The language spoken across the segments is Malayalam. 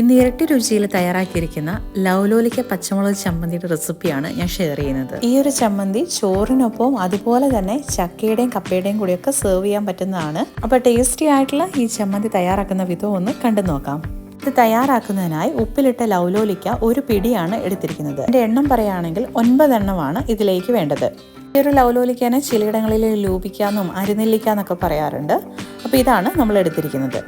ഇന്ന് ഇരട്ടി രുചിയിൽ തയ്യാറാക്കിയിരിക്കുന്ന ലൗലോലിക്ക പച്ചമുളക് ചമ്മന്തിയുടെ റെസിപ്പിയാണ് ഞാൻ ഷെയർ ചെയ്യുന്നത്. ഈ ഒരു ചമ്മന്തി ചോറിനൊപ്പം അതുപോലെ തന്നെ ചക്കയുടെയും കപ്പയുടെയും കൂടിയൊക്കെ സെർവ് ചെയ്യാൻ പറ്റുന്നതാണ്. അപ്പോൾ ടേസ്റ്റി ആയിട്ടുള്ള ഈ ചമ്മന്തി തയ്യാറാക്കുന്ന വിധം ഒന്ന് കണ്ടു നോക്കാം. ഇത് തയ്യാറാക്കുന്നതിനായി ഉപ്പിലിട്ട ലൗലോലിക്ക ഒരു പിടിയാണ് എടുത്തിരിക്കുന്നത്. എന്റെ എണ്ണം പറയുകയാണെങ്കിൽ ഒൻപതെണ്ണമാണ് ഇതിലേക്ക് വേണ്ടത്. ഈ ഒരു ലൗലോലിക്കാനെ ചിലയിടങ്ങളിൽ ലൂപിക്കാന്നും അരിനെല്ലിക്കാന്നൊക്കെ പറയാറുണ്ട്. അപ്പോൾ ഇതാണ് നമ്മൾ എടുത്തിരിക്കുന്നത്.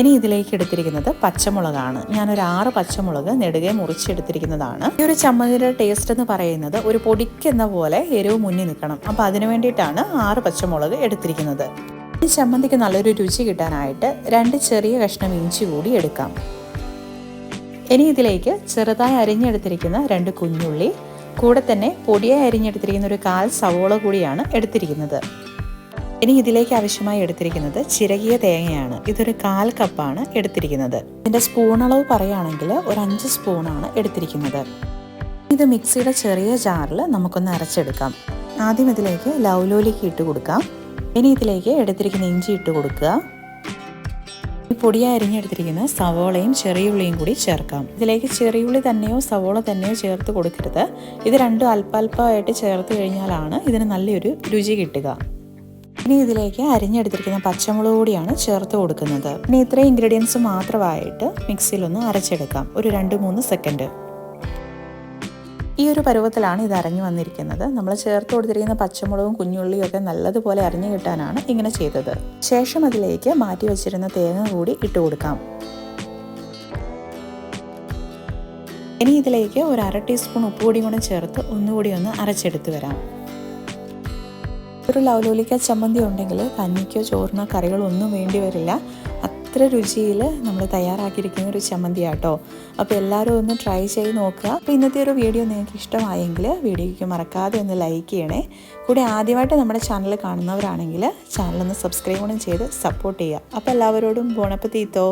ഇനി ഇതിലേക്ക് എടുത്തിരിക്കുന്നത് പച്ചമുളകാണ്. ഞാനൊരു ആറ് പച്ചമുളക് നെടുകെ മുറിച്ചെടുത്തിരിക്കുന്നതാണ്. ഈ ഒരു ചമ്മന്തിയുടെ ടേസ്റ്റ് എന്ന് പറയുന്നത് ഒരു പൊടിക്കുന്ന പോലെ എരിവ് മുന്നിൽ നിൽക്കണം. അപ്പോൾ അതിനു വേണ്ടിയിട്ടാണ് ആറ് പച്ചമുളക് എടുത്തിരിക്കുന്നത്. ഈ ചമ്മന്തിക്ക് നല്ലൊരു രുചി കിട്ടാനായിട്ട് രണ്ട് ചെറിയ കഷ്ണം ഇഞ്ചി കൂടി എടുക്കാം. ഇനി ഇതിലേക്ക് ചെറുതായി അരിഞ്ഞെടുത്തിരിക്കുന്ന രണ്ട് കുഞ്ഞുള്ളി കൂടെ തന്നെ പൊടിയായി അരിഞ്ഞെടുത്തിരിക്കുന്ന ഒരു കാൽ സവോള കൂടിയാണ് എടുത്തിരിക്കുന്നത്. ഇനി ഇതിലേക്ക് ആവശ്യമായി എടുത്തിരിക്കുന്നത് ചിരകിയ തേങ്ങയാണ്. ഇതൊരു കാൽ കപ്പാണ് എടുത്തിരിക്കുന്നത്. ഇതിന്റെ സ്പൂൺ അളവ് പറയുകയാണെങ്കിൽ ഒരു അഞ്ച് സ്പൂണാണ് എടുത്തിരിക്കുന്നത്. ഇത് മിക്സിയുടെ ചെറിയ ജാറിൽ നമുക്കൊന്ന് അരച്ചെടുക്കാം. ആദ്യം ഇതിലേക്ക് ലൗലോലിക്ക് ഇട്ട് കൊടുക്കാം. ഇനി ഇതിലേക്ക് എടുത്തിരിക്കുന്ന ഇഞ്ചി ഇട്ട് കൊടുക്കുക. ഈ പൊടിയായി അരിഞ്ഞെടുത്തിരിക്കുന്ന സവോളയും ചെറിയുള്ളിയും കൂടി ചേർക്കാം. ഇതിലേക്ക് ചെറിയുള്ളി തന്നെയോ സവോള തന്നെയോ ചേർത്ത് കൊടുക്കരുത്. ഇത് രണ്ടും അല്പാൽപ്പമായിട്ട് ചേർത്ത് കഴിഞ്ഞാലാണ് ഇതിന് നല്ലൊരു രുചി കിട്ടുക. ഇനി ഇതിലേക്ക് അരിഞ്ഞെടുത്തിരിക്കുന്ന പച്ചമുളക് കൂടിയാണ് ചേർത്ത് കൊടുക്കുന്നത്. ഇനി ഇത്രയും ഇൻഗ്രീഡിയൻസ് മാത്രമായിട്ട് മിക്സിയിലൊന്ന് അരച്ചെടുക്കാം. ഒരു രണ്ട് മൂന്ന് സെക്കൻഡ് ഈ ഒരു പരുവത്തിലാണ് ഇത് അരഞ്ഞു വന്നിരിക്കുന്നത്. നമ്മൾ ചേർത്ത് കൊടുത്തിരിക്കുന്ന പച്ചമുളകും കുഞ്ഞുള്ളിയും ഒക്കെ നല്ലതുപോലെ അരഞ്ഞു കിട്ടാനാണ് ഇങ്ങനെ ചെയ്തത്. ശേഷം അതിലേക്ക് മാറ്റി വെച്ചിരുന്ന തേങ്ങ കൂടി ഇട്ട് കൊടുക്കാം. ഇനി ഇതിലേക്ക് ഒരു അര ടീസ്പൂൺ ഉപ്പ് കൂടി കൂടെ ചേർത്ത് ഒന്നുകൂടി ഒന്ന് അരച്ചെടുത്ത് വരാം. ഒരു ലൗലോലിക്ക ചമ്മന്തി ഉണ്ടെങ്കിൽ കഞ്ഞിക്കോ ചോറിനോ കറികളോ ഒന്നും വേണ്ടി വരില്ല. അത്ര രുചിയിൽ നമ്മൾ തയ്യാറാക്കിയിരിക്കുന്ന ഒരു ചമ്മന്തി ആട്ടോ അപ്പോൾ എല്ലാവരും ഒന്ന് ട്രൈ ചെയ്ത് നോക്കുക. അപ്പോൾ ഇന്നത്തെ ഒരു വീഡിയോ നിങ്ങൾക്ക് ഇഷ്ടമായെങ്കിൽ വീഡിയോയ്ക്ക് മറക്കാതെ ഒന്ന് ലൈക്ക് ചെയ്യണേ. കൂടെ ആദ്യമായിട്ട് നമ്മുടെ ചാനൽ കാണുന്നവരാണെങ്കിൽ ചാനലൊന്ന് സബ്സ്ക്രൈബ് ചെയ്ത് സപ്പോർട്ട് ചെയ്യുക. അപ്പോൾ എല്ലാവരോടും ബോണപ്പത്തീത്തോ.